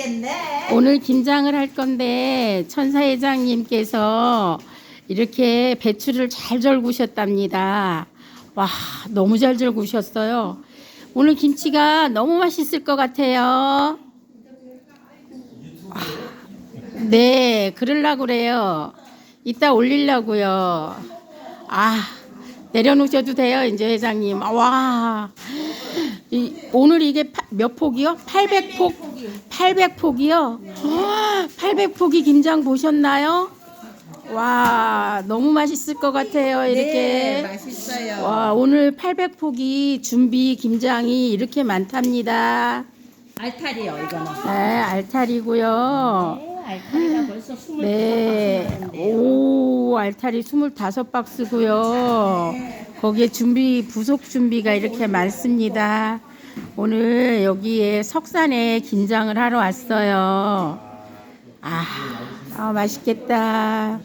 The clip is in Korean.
알겠네. 오늘 김장을 할 건데 천사회장님께서 이렇게 배추를 잘 절구셨답니다. 와, 너무 잘 절구셨어요. 오늘 김치가 너무 맛있을 것 같아요. 아, 네, 그러려고 그래요. 이따 올리려고요. 아, 내려놓으셔도 돼요, 이제 회장님. 아, 와, 이, 오늘 이게 파- 몇 폭이요? 800폭, 800폭이요? 800폭이 김장 보셨나요? 와, 너무 맛있을 것 같아요, 네, 이렇게. 맛있어요. 와, 오늘 800폭이 준비 김장이 이렇게 많답니다. 알타리요, 이거는. 네, 알타리고요. 네, 알타리가 벌써 스물 네. 오, 알타리 25박스고요. 거기에 준비 부속 준비가 이렇게 많습니다. 오늘 여기에 석산에 김장을 하러 왔어요. 아, 아 맛있겠다.